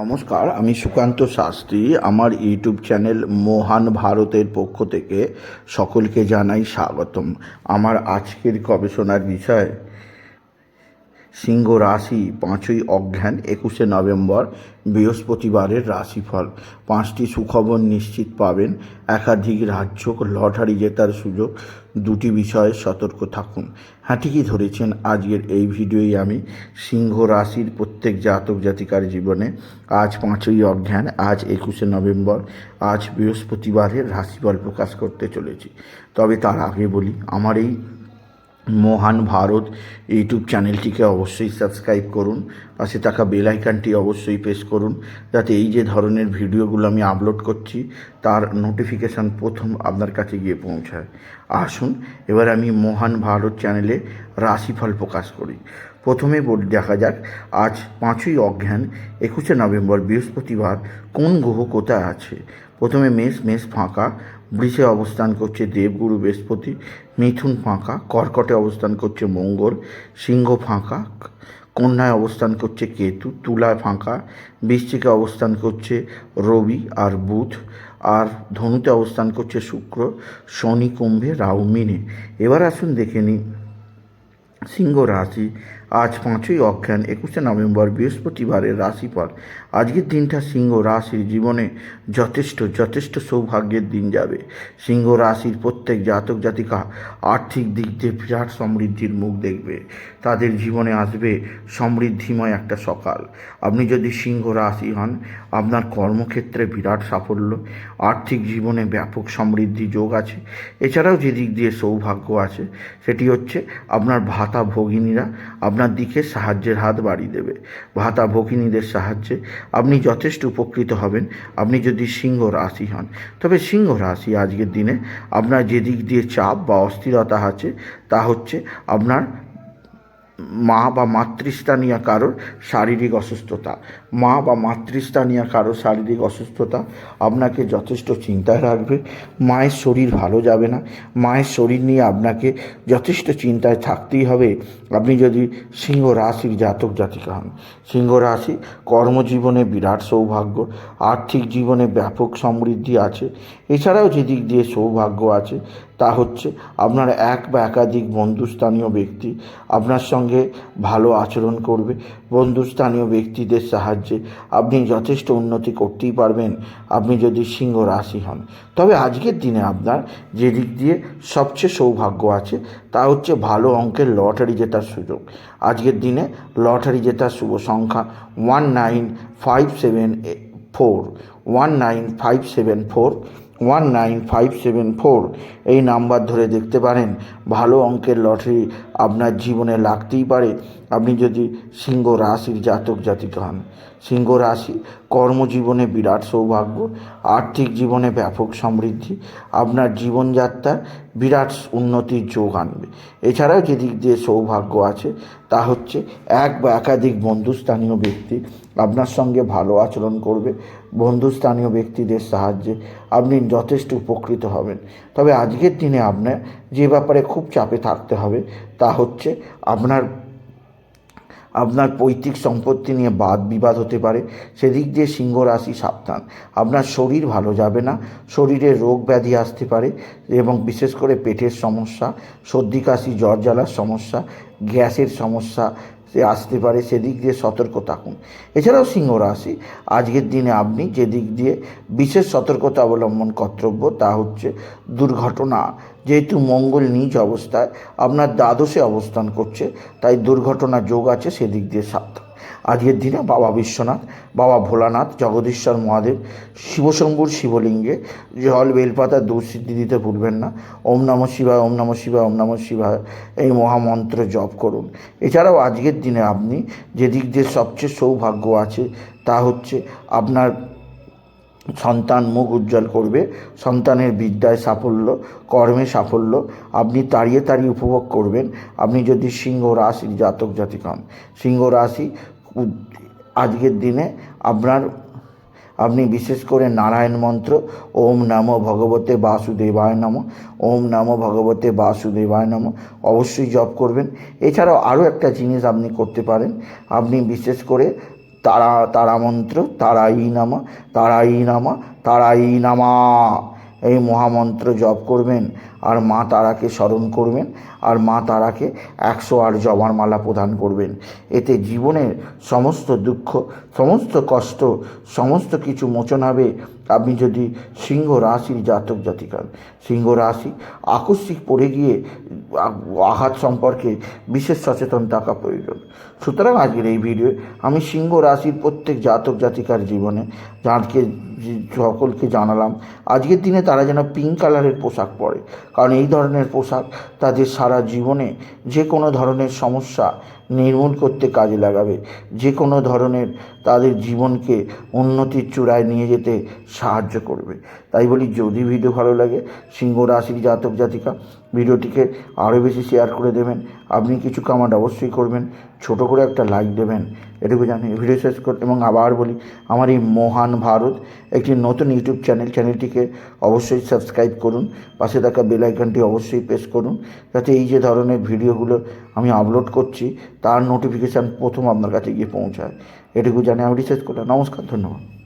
নমস্কার, আমি সুকান্ত শাস্ত্রী। আমার ইউটিউব চ্যানেল মোহান ভারতের পক্ষ থেকে সকলকে জানাই স্বাগতম। আমার আজকের গবেষণার বিষয় সিংহ রাশি পাঁচই অজ্ঞান একুশে নভেম্বর, বৃহস্পতিবারের রাশিফল। পাঁচটি সুখবর নিশ্চিত পাবেন। একাধিক রাজ্য লটারি জেতার সুযোগ, দুটি বিষয়ে সতর্ক থাকুন। হ্যাঁ ঠিকই ধরেছেন, আজকের এই ভিডিওই আমি। সিংহ রাশির প্রত্যেক জাতক জাতিকার জীবনে আজ পাঁচই অজ্ঞান আজ একুশে নভেম্বর, আজ বৃহস্পতিবারের রাশিফল প্রকাশ করতে চলেছি। তবে তার আগে বলি, আমার এই মহান ভারত ইউটিউব চ্যানেলটিকে অবশ্যই সাবস্ক্রাইব করুন। পাশে থাকা বেল আইকনটি অবশ্যই প্রেস করুন, যাতে এই যে ধরনের ভিডিওগুলো আমি আপলোড করছি, তার নোটিফিকেশান প্রথম আপনার কাছে গিয়ে পৌঁছায়। আসুন, এবার আমি মহান ভারত চ্যানেলে রাশিফল প্রকাশ করি। প্রথমে বলি দেখা যাক, আজ পাঁচই অজ্ঞান একুশে নভেম্বর, বৃহস্পতিবার, কোন গ্রহ কোথায় আছে? প্রথমে মেষ মেষ ফাঁকা, বৃষে অবস্থান করছে দেবগুরু বৃহস্পতি, মিথুন ফাঁকা, কর্কটে অবস্থান করছে মঙ্গল, সিংহ ফাঁকা, কন্যায় অবস্থান করছে কেতু, তুলায় ফাঁকা, বৃশ্চিকে অবস্থান করছে রবি আর বুধ, আর ধনুতে অবস্থান করছে শুক্র, শনি, কুম্ভে, রাহু, মিনে। এবার আসুন দেখে নিই, সিংহ রাশি আজ পাঁচই অজ্ঞান একুশে নভেম্বর বৃহস্পতিবারের রাশিফল। আজকের দিনটা সিংহ রাশির জীবনে যথেষ্ট যথেষ্ট সৌভাগ্যের দিন যাবে। সিংহ রাশির প্রত্যেক জাতক জাতিকা আর্থিক দিক দিয়ে বিরাট সমৃদ্ধির মুখ দেখবে। তাদের জীবনে আসবে সমৃদ্ধিময় একটা সকাল। আপনি যদি সিংহ রাশি হন, আপনার কর্মক্ষেত্রে বিরাট সাফল্য, আর্থিক জীবনে ব্যাপক সমৃদ্ধি যোগ আছে। এছাড়াও যে দিক দিয়ে সৌভাগ্য আছে, সেটি হচ্ছে আপনার ভাতা ভগিনীরা, আপনার দিকে সাহায্যের হাত বাড়িয়ে দেবে। ভাতা ভগিনীদের সাহায্যে আপনি যথেষ্ট উপকৃত হবেন। আপনি যদি সিংহ রাশি হন, তবে সিংহ রাশি আজকের দিনে আপনার যে দিক দিয়ে চাপ বা অস্থিরতা আছে, তা হচ্ছে আপনার মা বা মাতৃস্থানীয় কারোর শারীরিক অসুস্থতা। মা বা মাতৃস্থানীয় কারোর শারীরিক অসুস্থতা। আপনাকে যথেষ্ট চিন্তায় রাখবে। মায়ের শরীর ভালো যাবে না। মায়ের শরীর নিয়ে আপনাকে যথেষ্ট চিন্তায় থাকতেই হবে। আপনি যদি সিংহ রাশির জাতক জাতিকা হন, সিংহ রাশি কর্মজীবনে বিরাট সৌভাগ্য, আর্থিক জীবনে ব্যাপক সমৃদ্ধি আছে। এছাড়াও যে দিক দিয়ে সৌভাগ্য আছে তা হচ্ছে আপনার এক বা একাধিক বন্ধুস্থানীয় ব্যক্তি আপনার সঙ্গে ভালো আচরণ করবে, বন্ধুস্থানীয় ব্যক্তিদের সাহায্যে আপনি যথেষ্ট উন্নতি করতেই পারবেন, আপনি যদি সিংহ রাশি হন। তবে আজকের দিনে আপনার যে দিক দিয়ে সবচেয়ে সৌভাগ্য আছে তা হচ্ছে ভালো অঙ্কের লটারি জেতার সুযোগ। আজকের দিনে লটারি জেতার শুভ সংখ্যা one nine five seven four. One nine five seven four one nine five seven four এই নাম্বার ধরে দেখতে পারেন। ভালো অঙ্কের লটারি আপনার জীবনে লাগতেই পারে। আপনি যদি সিংহ রাশির জাতক জাতিকা হন, সিংহ রাশি কর্মজীবনে বিরাট সৌভাগ্য, আর্থিক জীবনে ব্যাপক সমৃদ্ধি, আপনার জীবনযাত্রার বিরাট উন্নতির যোগ আনবে। এছাড়াও যে দিক দিয়ে সৌভাগ্য আছে, তা হচ্ছে এক বা একাধিক বন্ধুস্থানীয় ব্যক্তি আপনার সঙ্গে ভালো আচরণ করবে বন্ধুস্থানীয় ব্যক্তিদের সাহায্যে আপনি যথেষ্ট উপকৃত হবেন। তবে আজকের দিনে আপনার যে ব্যাপারে খুব চাপে থাকতে হবে তা হচ্ছে আপনার আপনার পৈতৃক সম্পত্তি নিয়ে বাদ বিবাদ হতে পারে। সেদিক দিয়ে সিংহ রাশি সাবধান। আপনার শরীর ভালো যাবে না। শরীরে রোগ ব্যাধি আসতে পারে এবং বিশেষ করে পেটের সমস্যা, সর্দি, কাশি, জ্বর, জ্বালার সমস্যা, গ্যাসের সমস্যা সে আসতে পারে সেদিক দিয়ে সতর্ক থাকুন। এছাড়াও সিংহ রাশি, আজকের দিনে আপনি যেদিক দিয়ে বিশেষ সতর্কতা অবলম্বন কর্তব্য, তা হচ্ছে দুর্ঘটনা। যেহেতু মঙ্গল নিজ অবস্থায়, আপনার দ্বাদশে অবস্থান করছে, তাই দুর্ঘটনা যোগ আছে সেদিক দিয়ে সাবধান। আজকের দিনে বাবা বিশ্বনাথ, বাবা ভোলানাথ, জগদীশ্বর মহাদেব, শিবশম্ভুর শিবলিঙ্গে, জল বেলপাতা দুঃসিদ্ধি দিতে ভুলবেন না। ওম নম শিবায়, ওম নম শিবায়, ওম নম শিবায় এই মহামন্ত্র জপ করুন। এছাড়াও আজকের দিনে আপনি যে দিক দিয়ে সবচেয়ে সৌভাগ্য আছে তা হচ্ছে আপনার সন্তান মুখ উজ্জ্বল করবে, সন্তানের বিদ্যায় সাফল্য, কর্মে সাফল্য, আপনি তাড়িয়ে তাড়িয়ে উপভোগ করবেন। আপনি যদি সিংহ রাশির জাতক জাতিক হন, সিংহ রাশি আজকের দিনে আপনার, আপনি বিশেষ করে নারায়ণ মন্ত্র, ওম নমো ভগবতে বাসুদেবায় নম, ওম নাম ভগবতে বাসুদেবায় নম, অবশ্যই জপ করবেন। এছাড়াও আরও একটা জিনিস আপনি করতে পারেন। আপনি বিশেষ করে তারা তারা মন্ত্র তারাই নামা তারাই নামা তারাই নামা। এই মহামন্ত্র জপ করবেন আর মা তারাকে স্মরণ করবেন আর মা তারাকে একশো আট জবার মালা প্রদান করবেন। এতে জীবনের সমস্ত দুঃখ, সমস্ত কষ্ট, সমস্ত কিছু মোচন হবে। আপনি যদি সিংহ রাশির জাতক জাতিকার, সিংহ রাশি আকস্মিক পড়ে গিয়ে আঘাত সম্পর্কে বিশেষ সচেতন থাকা প্রয়োজন। সুতরাং আজকের এই ভিডিও আমি সিংহ রাশির প্রত্যেক জাতক জাতিকার জীবনে যাঁকে সকলকে জানালাম, আজকের দিনে তারা যেন পিঙ্ক কালারের পোশাক পরে। কারণ এই ধরনের পোশাক তাদের সারা জীবনে যে কোনো ধরনের সমস্যা নির্মূল করতে কাজে লাগাবে। যে কোনো ধরনের তাদের জীবনকে উন্নতির চূড়ায় নিয়ে যেতে সাহায্য করবে। তাই বলি, যদি ভিডিও ভালো লাগে, সিংহ রাশির জাতক জাতিকা, ভিডিওটিকে আরও বেশি শেয়ার করে দেবেন। আপনি কিছু কামান্ড অবশ্যই করবেন, ছোট করে একটা লাইক দেবেন। এটুকু জানি। ভিডিও শেষ কর এবং আবার বলি, আমার এই মহান ভারত একটি নতুন ইউটিউব চ্যানেল, চ্যানেলটিকে অবশ্যই সাবস্ক্রাইব করুন। পাশে থাকা বেল অবশ্যই প্রেস করুন। যাতে এই যে ধরনের ভিডিওগুলো আমি আপলোড করছি তার নোটিফিকেশান প্রথম আপনার কাছে গিয়ে পৌঁছায়। এটুকু জানি আমি রিসার্চ করলাম। নমস্কার ধন্যবাদ।